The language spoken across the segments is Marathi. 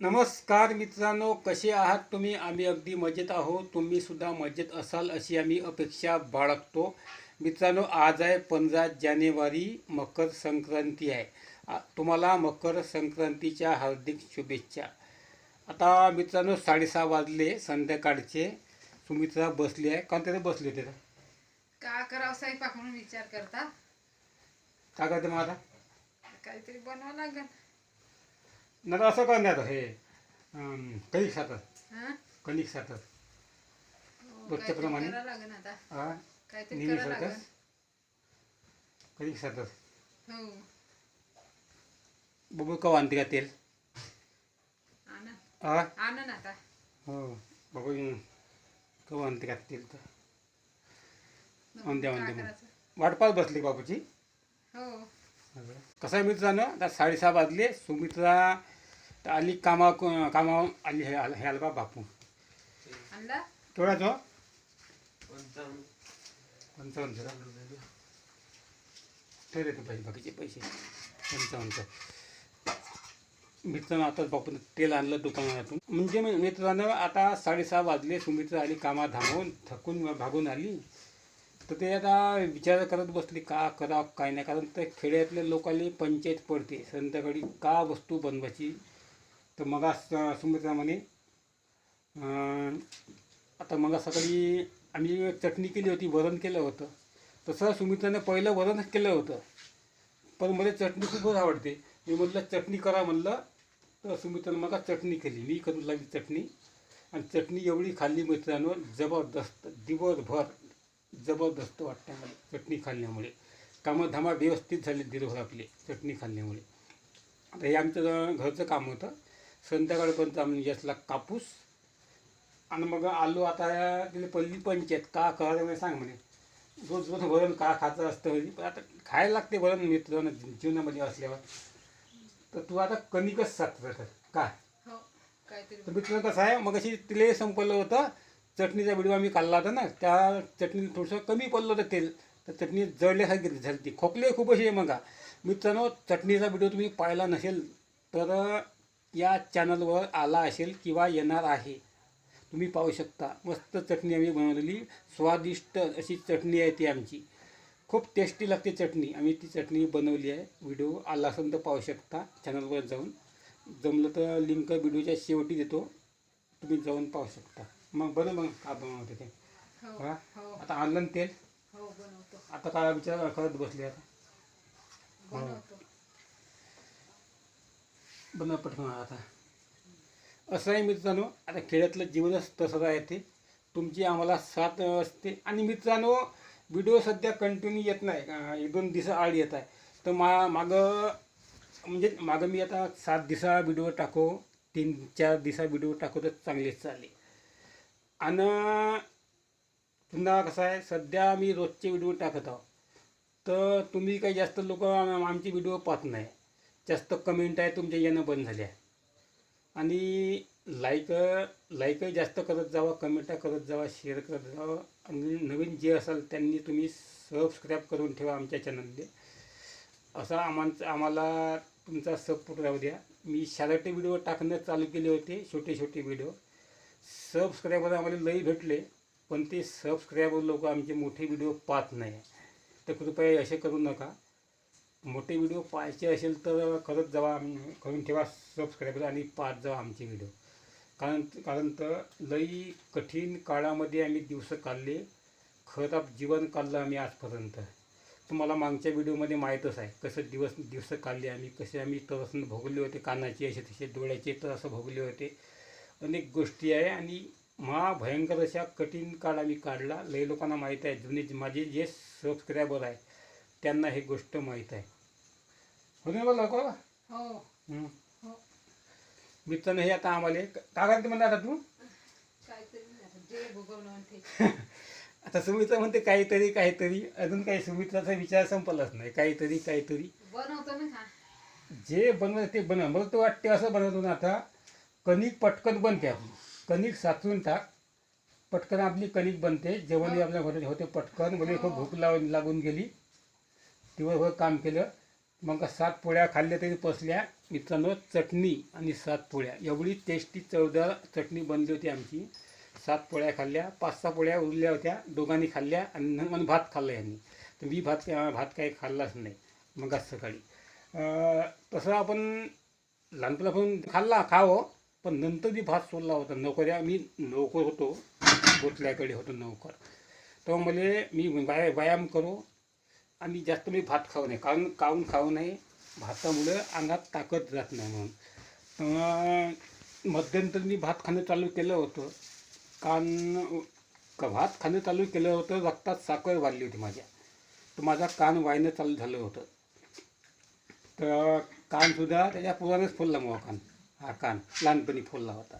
नमस्कार मित्रांनो कसे आहात तुम्ही? आम्ही अगदी मजेत आहोत. तुम्ही सुद्धा मजेत असाल अशी आम्ही अपेक्षा बाळगतो. मित्रांनो आज आहे पंधरा जानेवारी मकर संक्रांती आहे. तुम्हाला मकर संक्रांतीच्या हार्दिक शुभेच्छा. आता मित्रांनो साडेसहा वाजले संध्याकाळचे. सुमित्रा बसली आहे. का तिथे बसली होते का? करावं? म्हणून विचार करता. का करते मग आता? काहीतरी बनवावं लागेल. नाही तर असं करण्यात हे अं, कणिक सातात हा? कणिक सातात हो, रोजच्या काहीतरी प्रमाणे? करावं लागेल आता. हा? काहीतरी नेहमी करावं लागेल. कणिक हो. बघू का आणते का तेल? आणा. हा? आणा ना आता. हो. बघू केव्हा आणते का तेल तर? नको, आणते, काय आणते मग. करायचं? वाटपात बसली बापूची हो. कसं आहे मित्रांनो? आता साडेसहा वाजले. सुमित्रा तर आली कामा कामावून आली हे आल- हे आलं बा बापू. आणला केवढा तो. पंचावन्न. ठेवले ते पैसे बाकीचे पैसे? पंचावन्न मित्रांनो आताच बापून तेल आणलं दुकानातून. म्हणजे मी- मित्रांनो आता साडेसहा वाजले. सुमित्रा आली कामा धामून थकून भागून आली. तर ते आता विचार करत बसली का करावं काय नाही. कारण ते खेड्यातल्या लोकांनी पंचायत पडते. संध्याकाळी का वस्तू बनवायची? तर मग सुमित्रा म्हणे आता मग सकाळी आम्ही चटणी केली होती वरण केलं होतं तसं सुमित्राने पहिलं वरणच केलं होतं. पण मला चटणी खूपच आवडते. मी म्हटलं चटणी करा म्हणलं. तर सुमित्रानं मग चटणी केली. मी करू लागली चटणी. आणि चटणी एवढी खाल्ली मित्रांनो जबरदस्त दिवसभर जबरदस्त वाटते मला चटणी खाल्ल्यामुळे. कामं व्यवस्थित झाले दिवसभर आपले चटणी खाल्ल्यामुळे. आता हे आमचं घरचं काम होतं. संध्याकाळपर्यंत आम्ही यासला कापूस. आणि मग आलो आता तिला पहिली पंचायत का करायला सांग म्हणे. रोज रोज वरण का खायचं असतं म्हणजे पण आता खायला लागते वरण मित्रांनो जीवनामध्ये असल्यावर. तर तू आता कणिकच तर काय हो काहीतरी. तर मित्रांनो कसं आहे मग अशी तिला संपलं होतं. चटणीचा व्हिडिओ आम्ही काढला होता ना. त्या चटणी थोडंसं कमी पडलं होतं तेल. तर चटणी जळल्यासारखी झाली ती खोकले खूप असे मग. मित्रांनो चटणीचा व्हिडिओ तुम्ही पाहिला नसेल तर या चॅनलवर आला असेल किंवा येणार आहे. तुम्ही पाहू शकता. मस्त चटणी आम्ही बनवलेली. स्वादिष्ट अशी चटणी आहे ती आमची. खूप टेस्टी लागते चटणी. आम्ही ती चटणी बनवली आहे. व्हिडिओ आला असेल तर पाहू शकता. चॅनलवर जाऊन. जमलं तर लिंक व्हिडिओच्या शेवटी देतो. तुम्ही जाऊन पाहू शकता. मग बरं मग का बनवते ते? हो हा? हो. आता आणलं ना तेल? हो आता काय विचार करत बसले आता? बनवतो. बनव पटकन आता. असं आहे मित्रांनो आता खेड्यातलं जीवनच तसंच आहे ते. तुमची आम्हाला साथ असते. आणि मित्रांनो व्हिडिओ सध्या कंटिन्यू येत नाही. एक दोन दिवस आड येत आहे. तर मा मागं म्हणजे मागं मी आता सात दिवसा व्हिडिओ टाको तीन चार दिवसा व्हिडिओ टाकू तर चांगलेच चालले. आणि पुन्हा कसं आहे सध्या मी रोजचे व्हिडिओ टाकत आहो तर तुम्ही काही जास्त लोक आमचे व्हिडिओ पाहत नाही. जास्त कमेंट आहे तुमच्या येणं बंद झाल्या आणि लाईक लाईकही जास्त करत जावा कमेंट करत जावा शेअर करत जावा. आणि नवीन जे असाल त्यांनी तुम्ही सबस्क्राईब करून ठेवा आमच्या चॅनलमध्ये असा आम्हाला आम्हाला तुमचा सपोर्ट राहू द्या. मी शाळेचे व्हिडिओ टाकणं चालू केले होते छोटे छोटे व्हिडिओ सबस्क्रायबर आम्हाला लई भेटले पण ते सबस्क्रायबर लोक आमचे मोठे व्हिडिओ पाहत नाही. तर कृपया असे करू नका. मोठे व्हिडिओ पाहायचे असेल तर करत जावा आम्ही करून ठेवा सबस्क्रायबर आणि पाहत जावा आमचे व्हिडिओ कारण कारण तर लई कठीण काळामध्ये आम्ही दिवस काढले. खराब जीवन काढलं आम्ही आजपर्यंत. तुम्हाला मागच्या व्हिडिओमध्ये माहीतच आहे कसं दिवस दिवस काढले आम्ही कसे आम्ही तरस भोगले होते कानाचे असे तसे डोळ्याचे तर असं भोगले होते. अनेक गोष्टी आहे आणि महाभयंकर अशा कठीण काळ आम्ही काढला. लई लोकांना माहीत आहे जुने माझे जे सबस्क्रायबर आहे त्यांना हे गोष्ट माहीत आहे. हो नाही बोला को हो. हं. हो. मित्रांनो हे आता आम्हाला का करते म्हणता आता तू? काहीतरी आता जे भोगवणं म्हणते आता सुमित्रा म्हणते काहीतरी काहीतरी. अजून काही सुमित्राचा विचार संपलाच नाही. काहीतरी काहीतरी. बनवतो ना. खा जे बनवत ते बनव. मला तर वाटते असं बनवतो ना आता. कणिक पटकन बनते आपली. कणिक साचून टाक. पटकन आपली कणिक बनते. जेवणही आपल्या घरात होते पटकन. म्हणजे खूप भूक लावून लागून गेली. दिवसभर काम केलं. मग सात पोळ्या खाल्ल्या तरी पसल्या. मित्रांनो चटणी आणि सात पोळ्या. एवढी टेस्टी चवदार चटणी बनली होती आमची. सात पोळ्या खाल्ल्या पाच सहा पोळ्या उरल्या होत्या. दोघांनी खाल्ल्या आणि भात खाल्ला यांनी. तर मी भात भात काही खाल्लाच नाही. मग आज सकाळी. तसं आपण लहानपणापासून खाल्ला खावं पण नंतर मी भात सोडला होता. नोकऱ्या मी नोकर होतो. गोतल्याकडे होतो नोकर. तेव्हा मला मी व्यायाम करू आणि जास्त मी भात खाऊ नये. कारण काऊन खाऊ नये? भातामुळे अंगात ताकद जात नाही म्हणून. मध्यंतरी मध्यंतर मी भात खाणं चालू केलं होतं. कान का भात खाणं चालू केलं होतं रक्तात साखर वाढली होती माझ्या. तर माझा कान वायनं चालू झालं होतं. तर कानसुद्धा त्याच्या पुरानेच फोडला मग कान. हा कान लहानपणी फोडला होता.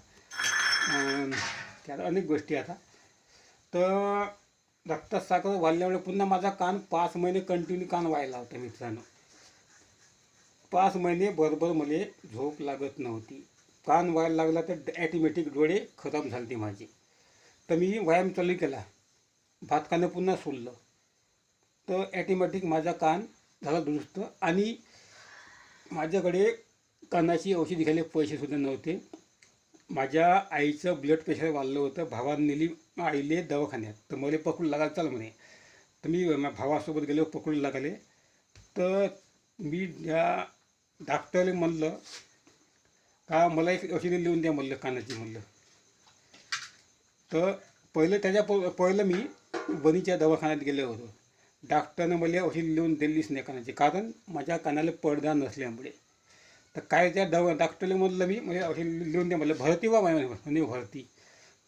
त्यात अनेक गोष्टी आता. तर रक्तात साखर वाढल्यामुळे पुन्हा माझा कान पाच महिने कंटिन्यू कान व्हायला होता मित्रांनो. पाच महिने बरोबर मला झोप लागत नव्हती. कान व्हायला लागला तर ॲटोमॅटिक डोळे खराब झाले माझे. तर मी व्यायाम चालू केला. भात खाणं पुन्हा सोडलं. तर ॲटोमॅटिक माझा कान झाला दुरुस्त आणि माझ्याकडे कानाची औषधी घ्यायला पैसेसुद्धा नव्हते. माझ्या आईचं ब्लड प्रेशर वाढलं होतं. भावाने नेली आईले दवाखान्यात. तर मला पकडू लागायला चाल म्हणे. तर मी माझ्या भावासोबत गेलो पकडू लागले. तर मी त्या डॉक्टरला म्हणलं का मला एक औषधी लिहून द्या म्हणलं कानाची म्हणलं. तर पहिलं त्याच्या प पहिलं मी बनीच्या दवाखान्यात गेलो होतो. डॉक्टरनं मला औषधी लिहून दिलीच नाही कानाची. कारण माझ्या कानाला पडदा नसल्यामुळे. तर काय त्या दवा डॉक्टरला म्हटलं मी म्हणजे असे लिहून द्या म्हटलं भरती व्हा म्हणे भरती.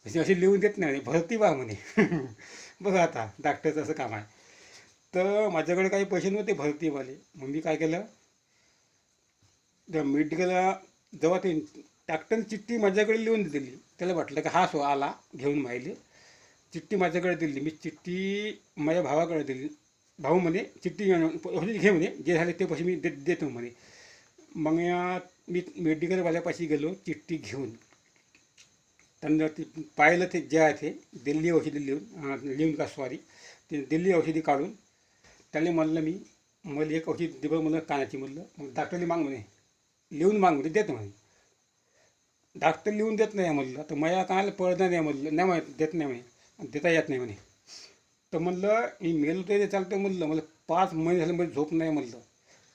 अशी अशी लिहून देत नाही भरती व्हा म्हणे. बघा आता डॉक्टरचं असं काम आहे. तर माझ्याकडे काही पैसे नव्हते भरतीवाले. मग मी काय केलं? त्या मेडिकलला जेव्हा ते डॉक्टरने चिठ्ठी माझ्याकडे लिहून दिली त्याला वाटलं की हा सो आला घेऊन माहिले. चिठ्ठी माझ्याकडे दिली मी चिठ्ठी माझ्या भावाकडे दिली. भाऊ म्हणे चिठ्ठी म्हणजे घे म्हणे जे झाले ते पैसे मी दे देतो म्हणे. मग या- मी मेडिकलवाल्यापाशी गेलो चिठ्ठी घेऊन. त्यांना ते पाहिलं ते जे आहे ते दिल्ली औषधी लिहून लिहून का सॉरी ते दिल्ली औषधी काढून त्याने म्हणलं मी मला एक औषध दे म्हणलं कानाची म्हणलं. मग डॉक्टरने माग म्हणे लिहून माग म्हणे देत म्हणे. डॉक्टर लिहून देत नाही म्हणलं. तर माझ्या कानाला पडदा नाही म्हणलं नाही म्हणे देत नाही म्हणे आणि देता येत नाही म्हणे. तर म्हणलं मी मेलो तरी चालतं म्हणलं मला पाच महिने झाले म्हणजे झोप नाही म्हणलं.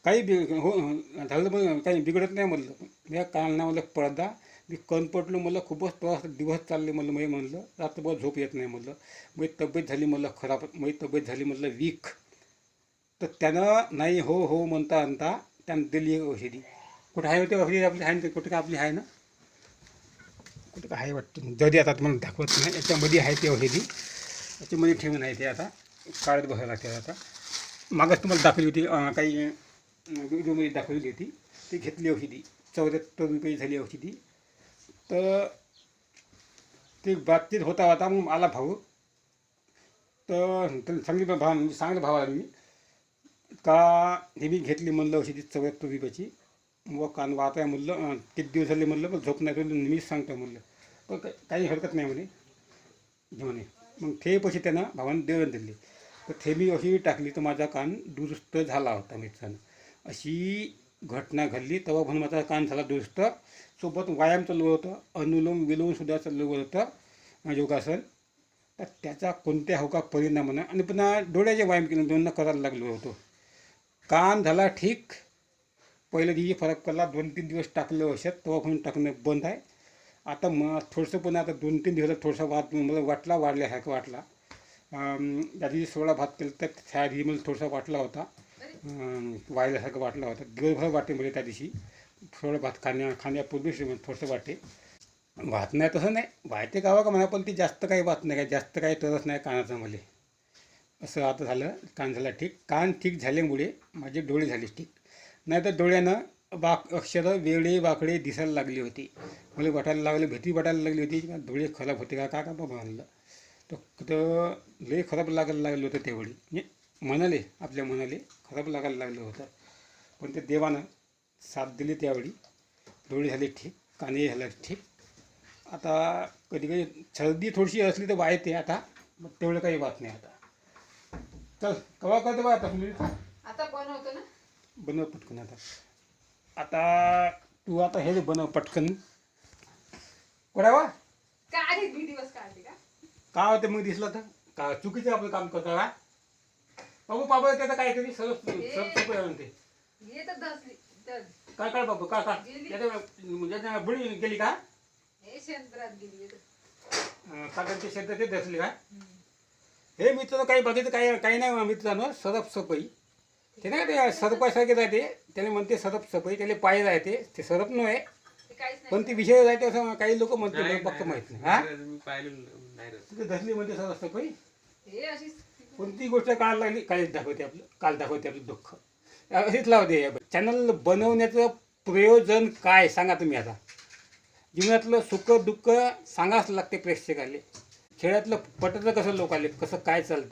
काही बि हो झालं पण काही बिघडत नाही म्हणलं. मी कानाला म्हटलं पडदा. मी कण पडलो मला खूपच त्रास दिवस चालले म्हणलं मी म्हणलं. रात्रभर झोप येत नाही म्हणलं. मग तब्येत झाली म्हटलं खराब. माझी तब्येत झाली म्हटलं वीक. तर त्यानं नाही हो हो म्हणता म्हणता त्यानं दिली औषधी. कुठं आहे होते औषधी? आपली आहे ना ते कुठं का आपली आहे ना? कुठं का आहे वाटतं? जरी आता तुम्हाला दाखवत नाही. याच्यामध्ये आहे ते औषधी. याच्यामध्ये ठेवून आहे ते आता. काढत बसायला लागते आता. मागच तुम्हाला दाखवली होती काही व्हिडिओमध्ये दाखवली होती. ती घेतली औषधी. चौऱ्याहत्तर रुपये झाली औषधी. तर ते बातचीत होता होता मग आला भाऊ. तर त्याला सांगितलं भाव म्हणजे सांगितलं भावाला मी का हे मी घेतली म्हणलं औषधी चौऱ्याहत्तर रुपयाची. व कान वाहत आहे म्हणलं किती दिवस झाले म्हणलं पण झोप नाही तर मीच सांगतो म्हणलं. पण काही हरकत नाही म्हणे. घे म्हणे. मग ते पैसे त्यांना भावानं देऊन दिले. तर ते मी अशी टाकली तर माझा कान दुरुस्त झाला होता मित्रांनो. अशी घटना घडली. तेव्हा म्हणून माझा कान झाला दुरुस्त. सोबत व्यायाम चालू होतं. अनुलोम विलोमसुद्धा चालू होतं. योगासन. तर त्याचा कोणत्या हो परिणाम नाही आणि पुन्हा डोळ्याचे व्यायाम केले. दोन करायला लागलो होतो. कान झाला ठीक. पहिल्या जी फरक पडला. दोन तीन दिवस टाकलं औषध. तेव्हा म्हणून टाकणं बंद आहे. आता मग थोडंसं पण आता दोन तीन दिवसात थोडासा वाद मला वाटला वाढल्यासारखं वाटला. ज्या त्या दिवशी सोळा भात केला तर त्या दिवशी मला थोडासा वाटला होता. अं, वाटलं वाटला होता. दिवसभर वाटते म्हणजे त्या दिवशी. थोडं भात खाण्या खाण्यापूर्वी थोडंसं वाटते. वाहत नाही तसं नाही. वाहते गावा का म्हणा पण ती जास्त काही वाहत नाही. काय जास्त काही तरच नाही कानाचं मला. असं आता झालं. कान झाला ठीक. कान ठीक झाल्यामुळे माझे डोळे झाले ठीक. नाही तर डोळ्यानं बाक अक्षरं वेगळे वाकडे दिसायला लागली होती. मला वाटायला लागले भीती वाटायला लागली होती. डोळे खराब होते का? का का बाबा म्हणलं. तर लई लय खराब लागायला लागलं होतं तेवढी म्हणजे मनाले आपल्या मनाले खराब लागायला लागलं होतं. पण ते देवानं साथ दिली त्यावेळी. डोळे झाले ठीक कानही झाले ठीक. आता कधी कधी सर्दी थोडीशी असली तर वायते आता मग तेवढं काही वाट नाही आता. चल कवा करतो बा आता तुम्ही आता बनवतो ना? बनव पटकन आता. आता तू आता हे बनव पटकन. कोणावा मी दिवस काढले का? का होते मग दिसलं तर? का चुकीचं आपलं काम करता का? बाबू बाबा त्याचं काय तरी सरस सरस सोपं म्हणते. तर काय काय बाबू का का गेली. त्याच्या बुडी गेली का? हे शेंद्रात गेली. अं, काकांच्या शेतात ते दसली का हम्म. हे मित्र काही बघितलं काही काही नाही मित्रांनो सरप सपई. ते नाही का ते सरपासारखे राहते त्याला म्हणते सरप सपई त्याला पाय राहते ते सरप नव्हे ते काहीच नाही. पण ती विषय राहते असं काही लोक म्हणते नाही, फक्त नाही, माहीत नाही हा? नाही, मी पाहिलेलं नाही रे. तिथे दसली म्हणते सरप सपई? हे अशी कोणती गोष्ट काढायला लागली काल दाखवते आपलं काल दाखवते आपलं दुःख. अशीच लावते चॅनल बनवण्याचं प्रयोजन काय सांगा तुम्ही आता. जीवनातलं सुख दुःख सांगाच लागते प्रेक्षकाले. खेळातलं पटतं कसं लोकाले कसं काय चालते.